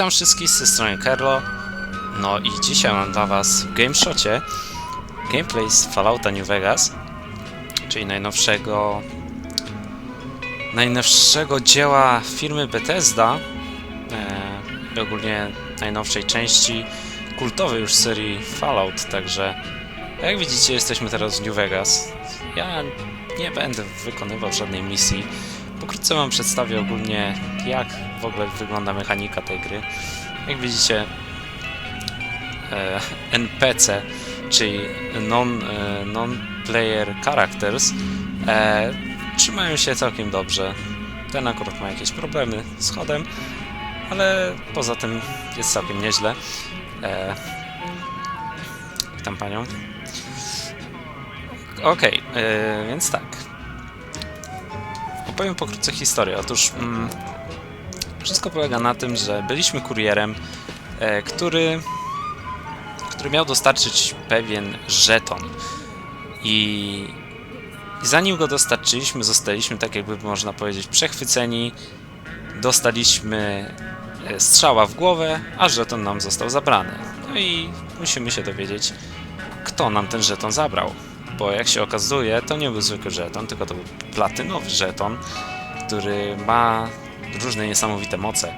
Witam wszystkich z tej strony Kerlo. No i dzisiaj mam dla was w GameShocie gameplay z Fallouta New Vegas, czyli najnowszego najnowszego dzieła firmy Bethesda e, ogólnie najnowszej części kultowej już serii Fallout, także jak widzicie jesteśmy teraz w New Vegas. Ja nie będę wykonywał żadnej misji. Pokrótce wam przedstawię ogólnie jak w ogóle wygląda mechanika tej gry. Jak widzicie e, NPC, czyli non, e, non-player characters e, trzymają się całkiem dobrze. Ten akurat ma jakieś problemy z chodem, ale poza tym jest całkiem nieźle. E, witam panią. Okej, e, więc tak. Opowiem pokrótce historię. Otóż mm, wszystko polega na tym, że byliśmy kurierem, e, który, który miał dostarczyć pewien żeton. I, I zanim go dostarczyliśmy, zostaliśmy, tak jakby można powiedzieć, przechwyceni. Dostaliśmy e, strzała w głowę, a żeton nam został zabrany. No i musimy się dowiedzieć, kto nam ten żeton zabrał. Bo jak się okazuje, to nie był zwykły żeton, tylko to był platynowy żeton, który ma różne niesamowite moce.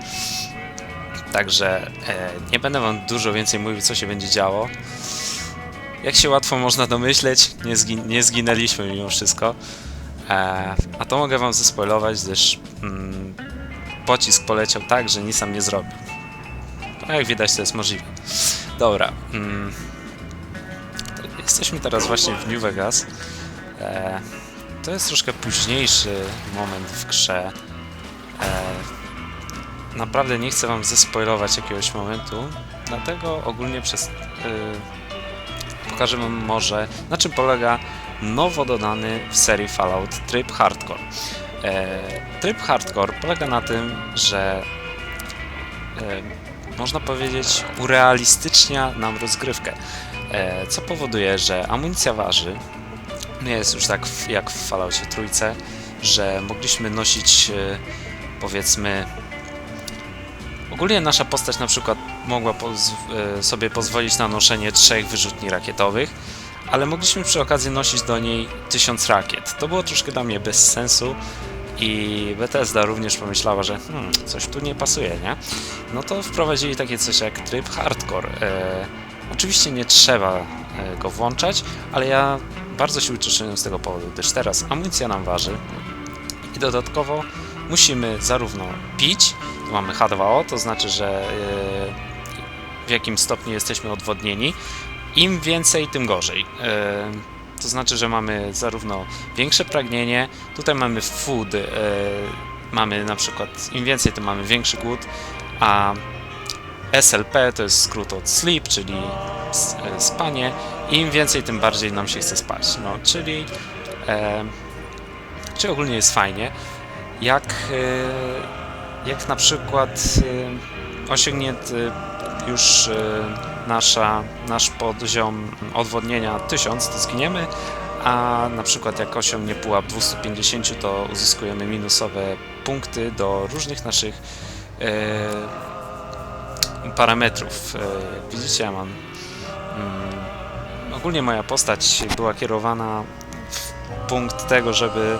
Także e, nie będę wam dużo więcej mówił, co się będzie działo. Jak się łatwo można domyśleć, nie, zgin nie zginęliśmy mimo wszystko. E, a to mogę wam zespoilować, gdyż mm, pocisk poleciał tak, że nic nam nie zrobił. A jak widać, to jest możliwe. Dobra. Mm, jesteśmy teraz właśnie w New Vegas. E, to jest troszkę późniejszy moment w grze. E, naprawdę nie chcę wam zespoilować jakiegoś momentu, dlatego ogólnie przez, y, pokażę wam może na czym polega nowo dodany w serii Fallout tryb Hardcore. E, tryb Hardcore polega na tym, że e, można powiedzieć urealistycznia nam rozgrywkę, e, co powoduje, że amunicja waży, nie jest już tak jak w Falloutie trójce, że mogliśmy nosić e, powiedzmy ogólnie nasza postać na przykład mogła poz e, sobie pozwolić na noszenie trzech wyrzutni rakietowych, ale mogliśmy przy okazji nosić do niej tysiąc rakiet. To było troszkę dla mnie bez sensu i Bethesda również pomyślała, że hmm, coś tu nie pasuje, nie? No to wprowadzili takie coś jak tryb hardcore. E, oczywiście nie trzeba e, go włączać, ale ja bardzo się ucieszyłem z tego powodu, gdyż teraz amunicja nam waży i dodatkowo musimy zarówno pić, mamy H2O, to znaczy, że e, w jakim stopniu jesteśmy odwodnieni, im więcej, tym gorzej. E, to znaczy, że mamy zarówno większe pragnienie, tutaj mamy food, mamy na przykład, im więcej, tym mamy większy głód, a SLP to jest skrót od sleep, czyli e, spanie. Im więcej, tym bardziej nam się chce spać. No, czyli, e, ogólnie jest fajnie. Jak, e, jak na przykład e, osiągnięty już e, nasza, nasz poziom odwodnienia 1000, to zginiemy, a na przykład jak osiągnie pułap 250, to uzyskujemy minusowe punkty do różnych naszych e, parametrów. E, jak widzicie, ja mam. Mm, ogólnie moja postać była kierowana w punkt tego, żeby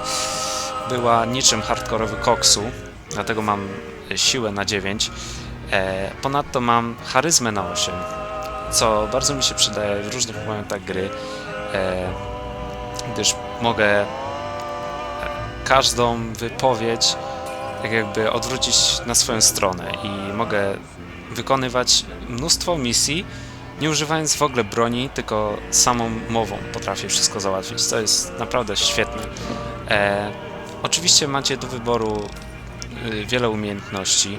była niczym hardkorowy koksu, dlatego mam siłę na 9. E, ponadto mam charyzmę na 8, co bardzo mi się przydaje w różnych momentach gry, e, gdyż mogę e, każdą wypowiedź tak jakby odwrócić na swoją stronę i mogę wykonywać mnóstwo misji, nie używając w ogóle broni, tylko samą mową potrafię wszystko załatwić, co jest naprawdę świetne. E, oczywiście macie do wyboru y, wiele umiejętności.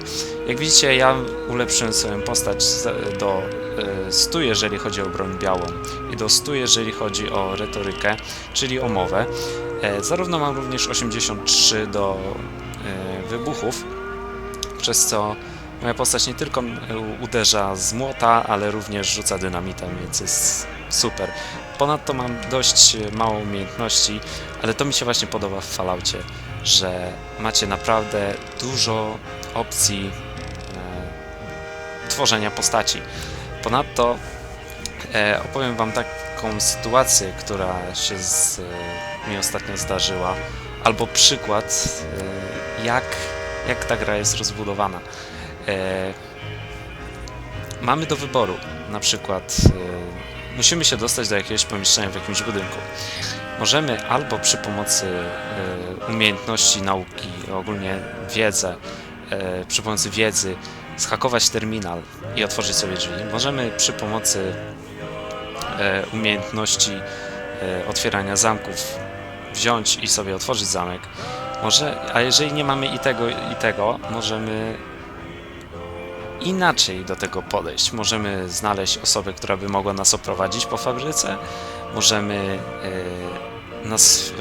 Jak widzicie, ja ulepszyłem swoją postać do y, 100, jeżeli chodzi o broń białą i do 100, jeżeli chodzi o retorykę, czyli o mowę. E, Zarówno mam również 83 do y, wybuchów, przez co moja postać nie tylko y, uderza z młota, ale również rzuca dynamitem, więc jest super. Ponadto mam dość y, mało umiejętności, ale to mi się właśnie podoba w Falloutie, że macie naprawdę dużo opcji e, tworzenia postaci. Ponadto e, opowiem Wam taką sytuację, która się z, e, mi ostatnio zdarzyła, albo przykład, e, jak, jak ta gra jest rozbudowana. E, mamy do wyboru, na przykład e, musimy się dostać do jakiegoś pomieszczenia w jakimś budynku. Możemy albo przy pomocy e, umiejętności nauki, ogólnie wiedzę, e, przy pomocy wiedzy zhakować terminal i otworzyć sobie drzwi. Możemy przy pomocy umiejętności otwierania zamków wziąć i sobie otworzyć zamek. Może, a jeżeli nie mamy i tego, i tego, możemy inaczej do tego podejść. Możemy znaleźć osobę, która by mogła nas oprowadzić po fabryce. Możemy e, nas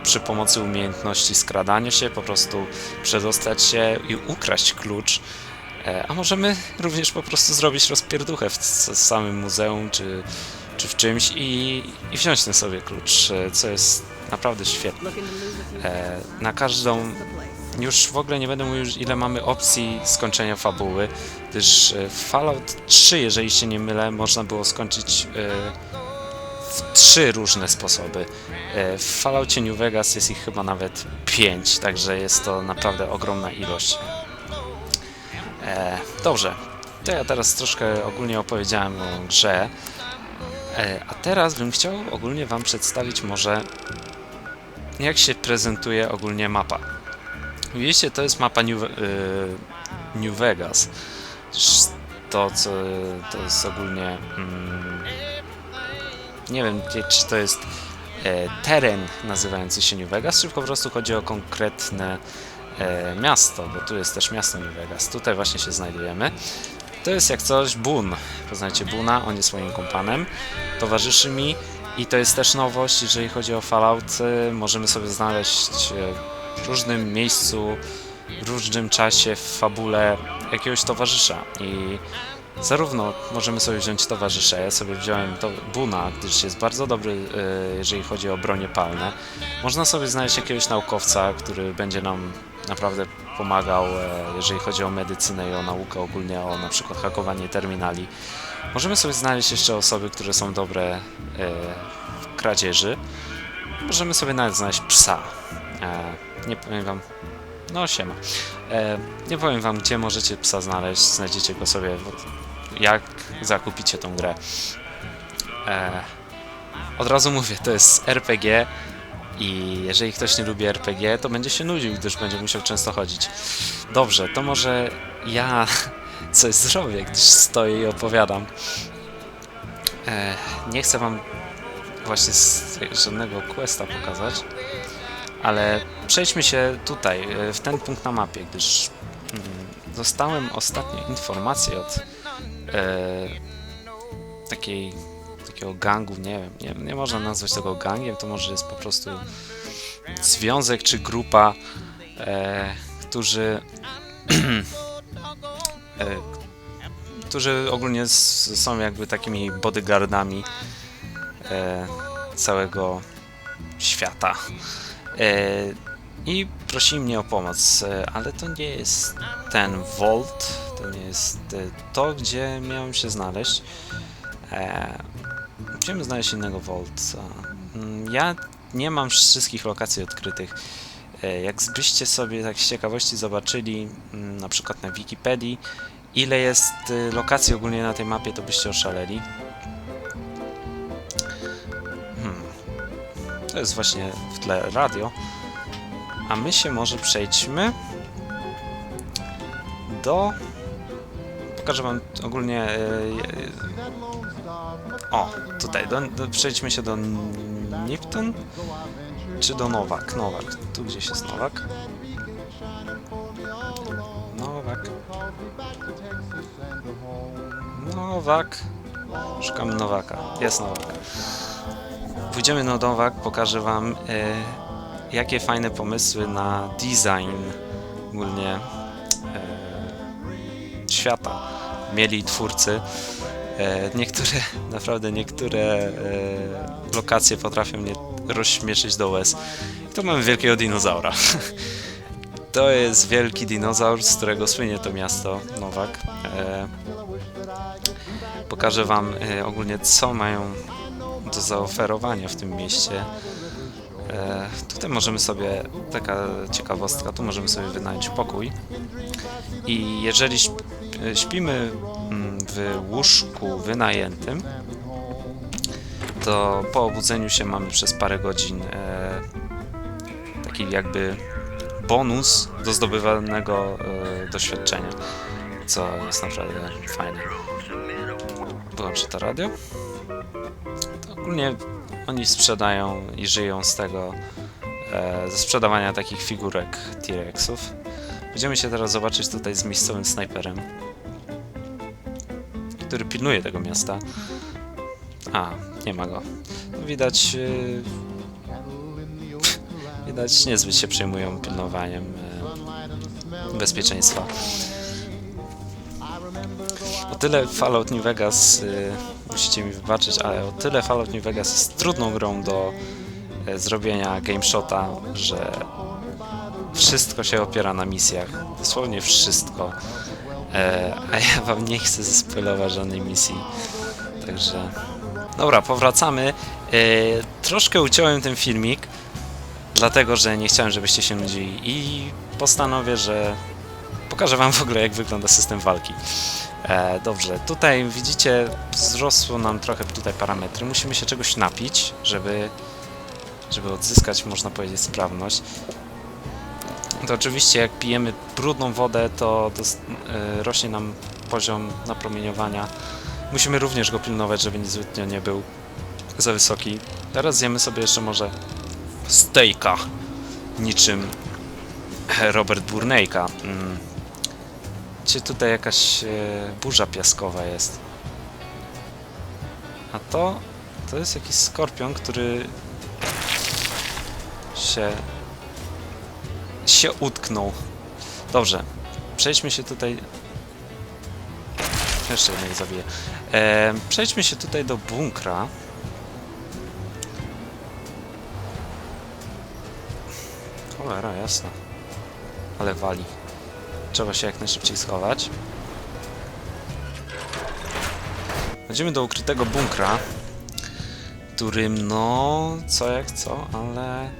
e, przy pomocy umiejętności skradania się po prostu przedostać się i ukraść klucz. E, A możemy również po prostu zrobić rozpierduchę w s- samym muzeum czy, czy w czymś i, i wziąć ten sobie klucz, co jest naprawdę świetne. E, Na każdą już w ogóle nie będę mówił, ile mamy opcji skończenia fabuły, gdyż e, w Fallout 3, jeżeli się nie mylę, można było skończyć e, w trzy różne sposoby. E, W Falloutie New Vegas jest ich chyba nawet pięć, także jest to naprawdę ogromna ilość. E, dobrze, to ja teraz troszkę ogólnie opowiedziałem o grze, e, a teraz bym chciał ogólnie Wam przedstawić może jak się prezentuje ogólnie mapa. Widzicie, to jest mapa New, y, New Vegas. To, co to jest ogólnie. Mm, nie wiem, czy to jest e, teren nazywający się New Vegas, czy po prostu chodzi o konkretne e, miasto, bo tu jest też miasto New Vegas. Tutaj właśnie się znajdujemy. To jest jak coś Boon. Poznajcie Boona, on jest moim kompanem. Towarzyszy mi i to jest też nowość, jeżeli chodzi o Fallout. Możemy sobie znaleźć e, w różnym miejscu, w różnym czasie w fabule jakiegoś towarzysza i zarówno możemy sobie wziąć towarzysza, ja sobie wziąłem to Buna, gdyż jest bardzo dobry, e, jeżeli chodzi o bronie palne. Można sobie znaleźć jakiegoś naukowca, który będzie nam naprawdę pomagał, e, jeżeli chodzi o medycynę i o naukę ogólnie, o na przykład hakowanie terminali. Możemy sobie znaleźć jeszcze osoby, które są dobre e, w kradzieży. Możemy sobie nawet znaleźć psa. E, nie powiem wam. No, siema. E, nie powiem wam, gdzie możecie psa znaleźć. Znajdziecie go sobie, jak zakupicie tą grę. Od razu mówię, to jest RPG. I jeżeli ktoś nie lubi RPG, to będzie się nudził, gdyż będzie musiał często chodzić. Dobrze, to może ja coś zrobię, gdyż stoję i opowiadam. E, nie chcę wam właśnie żadnego questa pokazać, ale przejdźmy się tutaj, e, w ten punkt na mapie, gdyż mm, dostałem ostatnio informację od e, takiej, takiego gangu, nie wiem, nie, nie można nazwać tego gangiem, to może jest po prostu związek czy grupa, e, którzy którzy ogólnie są jakby takimi bodyguardami e, całego świata. E, I prosili mnie o pomoc, e, ale to nie jest ten Vault, to nie jest e, to, gdzie miałem się znaleźć. E, musimy znaleźć innego Vault. Mm, Ja nie mam wszystkich lokacji odkrytych. E, Jakbyście sobie tak z ciekawości zobaczyli, mm, na przykład na Wikipedii, ile jest y, lokacji ogólnie na tej mapie, to byście oszaleli. Hmm. To jest właśnie w tle radio. A my się może przejdźmy do... Pokażę wam ogólnie... y, y, O, tutaj, do, do, przejdźmy się do Nipton czy do Nowak? Nowak, tu gdzieś jest Nowak. Nowak. Nowak. Szukamy Nowaka. Jest Nowak. Pójdziemy na Nowak, pokażę wam e, jakie fajne pomysły na design ogólnie e, świata mieli twórcy. E, niektóre, naprawdę niektóre lokacje potrafią mnie rozśmieszyć do łez. I tu mamy wielkiego dinozaura. To jest wielki dinozaur, z którego słynie to miasto Nowak. Pokażę Wam e, ogólnie, co mają do zaoferowania w tym mieście. E, tutaj możemy sobie, taka ciekawostka, tu możemy sobie wynająć pokój. I jeżeli e, śpimy mm, w łóżku wynajętym, to po obudzeniu się mamy przez parę godzin taki jakby bonus do zdobywanego doświadczenia, co jest naprawdę fajne. Wyłączę to radio. To ogólnie oni sprzedają i żyją z tego, e, ze sprzedawania takich figurek T-Rexów. Będziemy się teraz zobaczyć tutaj z miejscowym snajperem, który pilnuje tego miasta. A, nie ma go. No, widać, yy, widać niezbyt się przejmują pilnowaniem yy, bezpieczeństwa. O tyle Fallout New Vegas, yy, musicie mi wybaczyć, ale o tyle Fallout New Vegas jest trudną grą do yy, zrobienia gameshota, że wszystko się opiera na misjach. Dosłownie wszystko. E, a ja wam nie chcę zespoilować żadnej misji. Także... Dobra, powracamy. E, troszkę uciąłem ten filmik, dlatego że nie chciałem, żebyście się nudzili i postanowię, że pokażę wam w ogóle, jak wygląda system walki. E, dobrze, tutaj widzicie, wzrosło nam trochę tutaj parametry. Musimy się czegoś napić, żeby, żeby odzyskać, można powiedzieć, sprawność. To oczywiście jak pijemy brudną wodę, to e, rośnie nam poziom napromieniowania. Musimy również go pilnować, żeby zbytnio nie był za wysoki. Teraz zjemy sobie jeszcze może steaka, niczym Robert Burnejka. Mm. Gdzie tutaj jakaś e, burza piaskowa jest. A to, to jest jakiś skorpion, który się się utknął. Dobrze, przejdźmy się tutaj. Jeszcze jednego zabiję. E, przejdźmy się tutaj do bunkra. Cholera, jasna. Ale wali. Trzeba się jak najszybciej schować. Chodzimy do ukrytego bunkra, którym no, co jak co, ale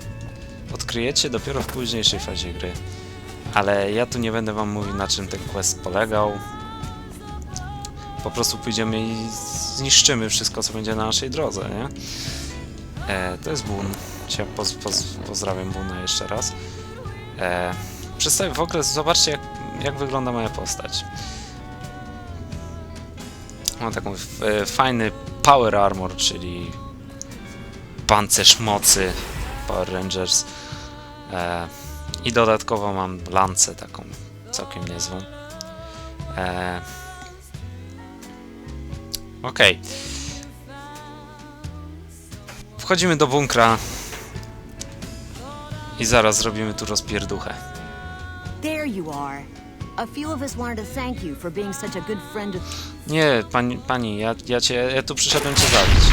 odkryjecie dopiero w późniejszej fazie gry. Ale ja tu nie będę wam mówił na czym ten quest polegał. Po prostu pójdziemy i zniszczymy wszystko, co będzie na naszej drodze, nie? E, to jest Boon. Cię poz, poz, pozdrawiam Boona jeszcze raz. E, w ogóle, zobaczcie jak, jak wygląda moja postać. Mam taką e, fajny Power Armor, czyli pancerz mocy Power Rangers. E, I dodatkowo mam lancę taką całkiem niezłą. E. Wchodzimy do bunkra i zaraz zrobimy tu rozpierduchę. There you are. Nie, pani, pani ja, ja cię, ja tu przyszedłem cię zabić.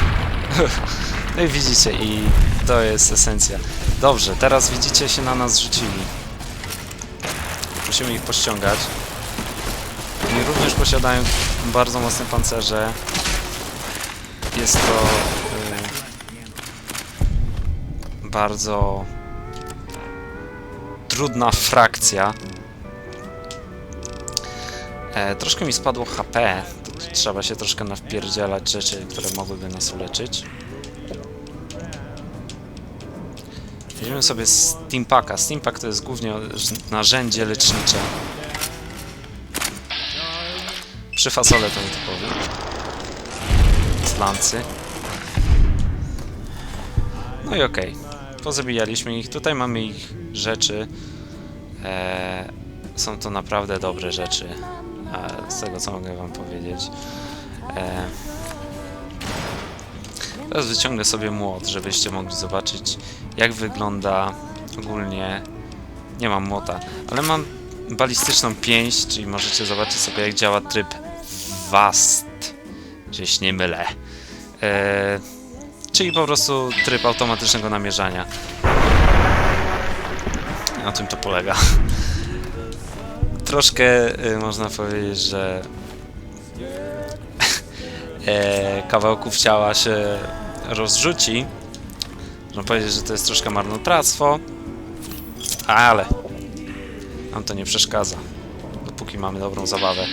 no i widzicie, i to jest esencja. Dobrze, teraz widzicie, się na nas rzucili. Musimy ich pościągać. Oni również posiadają bardzo mocne pancerze. Jest to y, bardzo trudna frakcja. E, troszkę mi spadło HP. Trzeba się troszkę nawpierdzielać rzeczy, które mogłyby nas uleczyć. Weźmiemy sobie Steampaka. Steampack to jest głównie narzędzie lecznicze. Przy fasole to nietypowy. Z lancy. No i okej. Pozabijaliśmy ich. Tutaj mamy ich rzeczy. Eee, są to naprawdę dobre rzeczy. Z tego co mogę wam powiedzieć. E, teraz wyciągnę sobie młot, żebyście mogli zobaczyć jak wygląda ogólnie. Nie mam młota, ale mam balistyczną pięść, czyli możecie zobaczyć sobie jak działa tryb WAST, jeśli nie mylę. E, czyli po prostu tryb automatycznego namierzania. Na tym to polega troszkę y, można powiedzieć, że e, kawałków ciała się rozrzuci. Można powiedzieć, że to jest troszkę marnotrawstwo, ale nam to nie przeszkadza, dopóki mamy dobrą zabawę.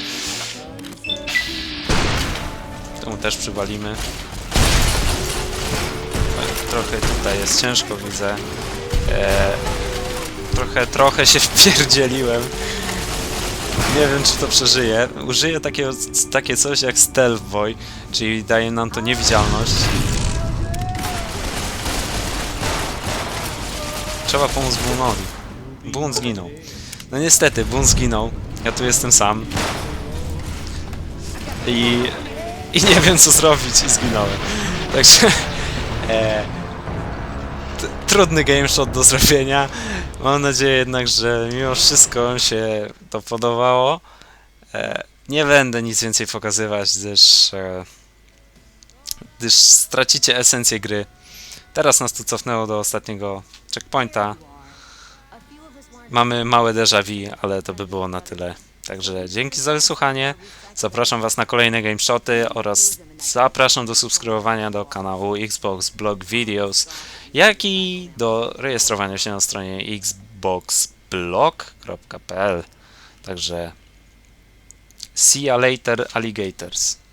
Temu też przywalimy. Trochę tutaj jest ciężko, widzę. E, trochę, trochę się wpierdzieliłem. Nie wiem, czy to przeżyję. Użyję takiego, takie coś jak Stealth Boy, czyli daje nam to niewidzialność. Trzeba pomóc Boonowi. Boon zginął. No niestety, Boon zginął. Ja tu jestem sam. I, i nie wiem co zrobić i zginąłem. Także e, trudny game shot do zrobienia. Mam nadzieję jednak, że mimo wszystko się to podobało. E, nie będę nic więcej pokazywać, gdyż, e, gdyż stracicie esencję gry. Teraz nas tu cofnęło do ostatniego checkpointa. Mamy małe déjà vu, ale to by było na tyle. Także dzięki za wysłuchanie. Zapraszam Was na kolejne game shoty oraz zapraszam do subskrybowania do kanału Xbox Blog Videos, jak i do rejestrowania się na stronie xboxblog.pl. Także see ya later alligators.